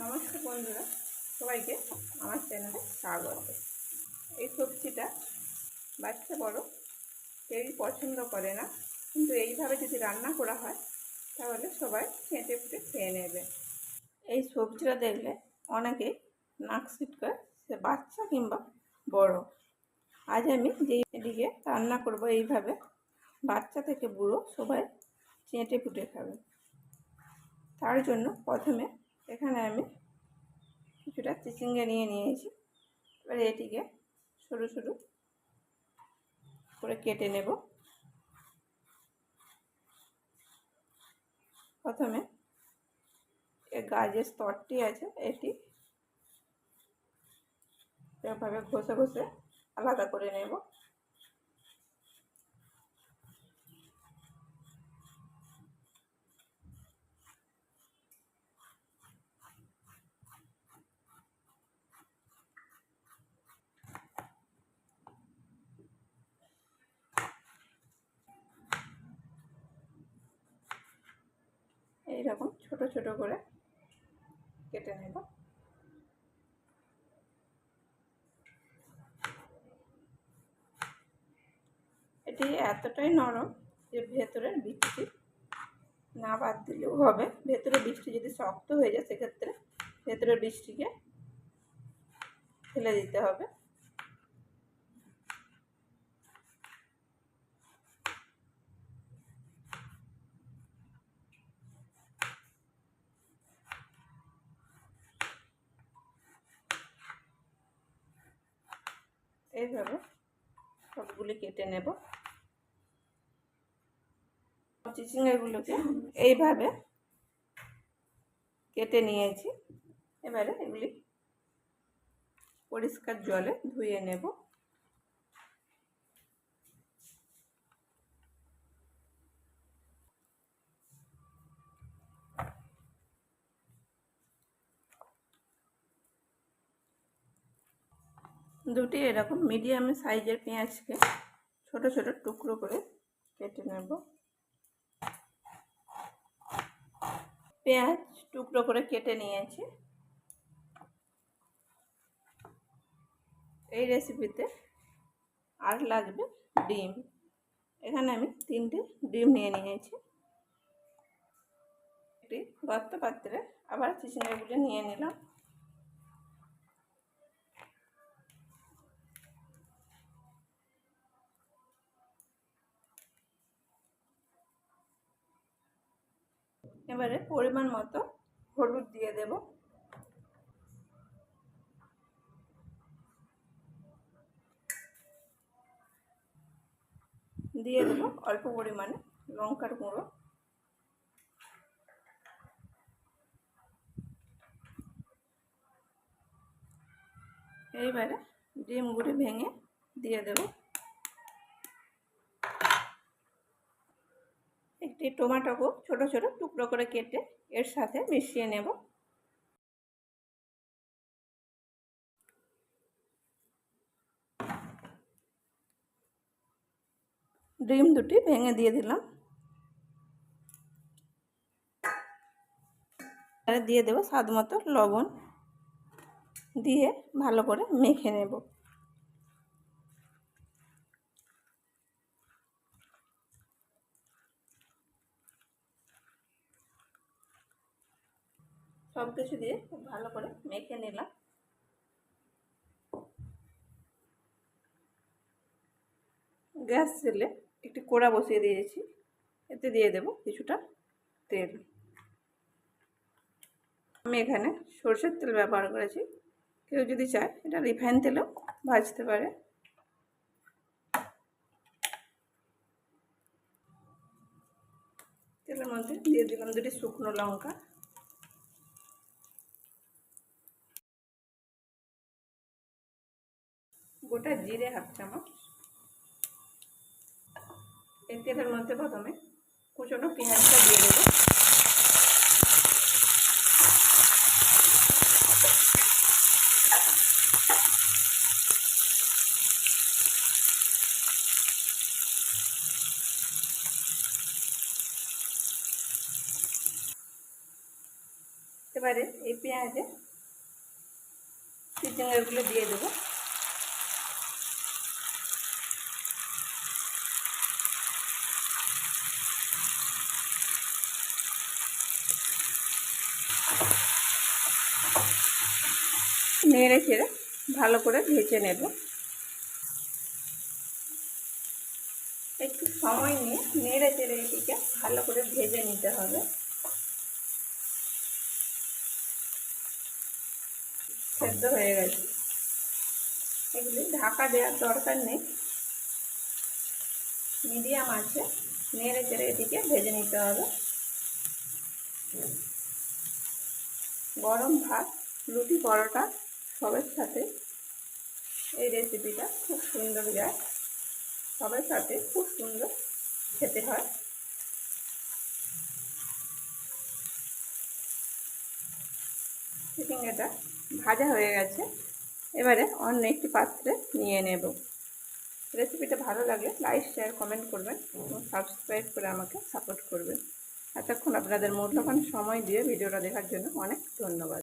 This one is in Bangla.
নমস্কার বন্ধুরা, সবাইকে আমার চ্যানেলে স্বাগত। এই সবজিটা বাচ্চা বড়, কেউই পছন্দ করে না, কিন্তু এইভাবে যদি রান্না করা হয়, তাহলে সবাই চেটে ফুটে খেয়ে নেবে। এই সবজিটা দেখলে অনেকেই নাক ছিটকায় সে বাচ্চা কিংবা বড়। আজ আমি যেই এদিকে রান্না করব এইভাবে, বাচ্চা থেকে বুড়ো সবাই চেটে ফুটে খাবে। তার জন্য প্রথমে এখানে আমি কিছুটা চিচিঙ্গা নিয়ে নিয়েছি। এবার এটিকে সরু সরু করে কেটে নেব। প্রথমে এ গাছের স্তরটি আছে, এটি এভাবে ঘষে ঘষে আলাদা করে নেব। এইরকম ছোট ছোট করে কেটে নেব। এটি এতটাই নরম যে ভেতরের বৃষ্টি না বাদ দিলেও হবে। ভেতরের বৃষ্টি যদি শক্ত হয়ে যায়, সেক্ষেত্রে ভেতরের বৃষ্টিকে ফেলে দিতে হবে। এইভাবে সবগুলি কেটে নেব। চিচিঙ্গাগুলোকে এইভাবে কেটে নিয়েছি। এবারে এগুলি পরিষ্কার জলে ধুয়ে নেব। দুটি এরকম মিডিয়াম সাইজের পেঁয়াজকে ছোট ছোট টুকরো করে কেটে নেব। পেঁয়াজ টুকরো করে কেটে নিয়েছি। এই রেসিপিতে আর লাগবে ডিম। এখানে আমি তিনটে ডিম নিয়ে নিয়েছি। একটি গর্ত পাত্রে আবার চিচিঙ্গাগুলো নিয়ে নিলাম। এবারে পরিমাণ মতো হলুদ দিয়ে দেব। দিয়ে দেব অল্প পরিমাণে লঙ্কার গুঁড়ো। এইবারে ডিমগুলি ভেঙে দিয়ে দেবো। একটি টমেটোকে ছোট ছোট টুকরো করে কেটে এর সাথে মিশিয়ে নেব। ডিম দুটি ভেঙে দিয়ে দিলাম। দিয়ে দেবো স্বাদ মতো লবণ। দিয়ে ভালো করে মেখে নেব। সব কিছু দিয়ে খুব ভালো করে মেখে নিলাম। গ্যাস জেলে একটি কোড়া বসিয়ে দিয়েছি, এতে দিয়ে দেব কিছুটা তেল। আমি এখানে সরষের তেল ব্যবহার করেছি। কেউ যদি চায়, এটা রিফাইন তেলেও ভাজতে পারে। তেলের মধ্যে দিয়ে দিলাম দুটি শুকনো লঙ্কা। গোটা জিরে হাফ চামচ। এই তেলের মধ্যে প্রথমে কুচনো পেঁয়াজটা দিয়ে দেবো। এবারে এই পেঁয়াজে চিচিঙ্গাগুলো দিয়ে দেবো। নেড়ে চেড়ে ভালো করে ভেজে নেব। একটু সময় নিয়ে নেড়ে চেড়ে এটিকে ভালো করে ভেজে নিতে হবে। সেদ্ধ হয়ে গেছে। এগুলি ঢাকা দেওয়ার দরকার নেই। মিডিয়াম আছে, নেড়ে চেড়ে এটিকে ভেজে নিতে হবে। গরম ভাত, রুটি পরোটা সবের সাথে এই রেসিপিটা খুব সুন্দর যায় সবের সাথে খুব সুন্দর খেতে হয়। চিচিঙ্গাটা ভাজা হয়ে গেছে। এবারে অন্য একটি পাত্রে নিয়ে নেব। রেসিপিটা ভালো লাগলে লাইক শেয়ার কমেন্ট করবেন এবং সাবস্ক্রাইব করে আমাকে সাপোর্ট করবেন। এতক্ষণ আপনাদের মূল্যবান সময় দিয়ে ভিডিওটা দেখার জন্য অনেক ধন্যবাদ।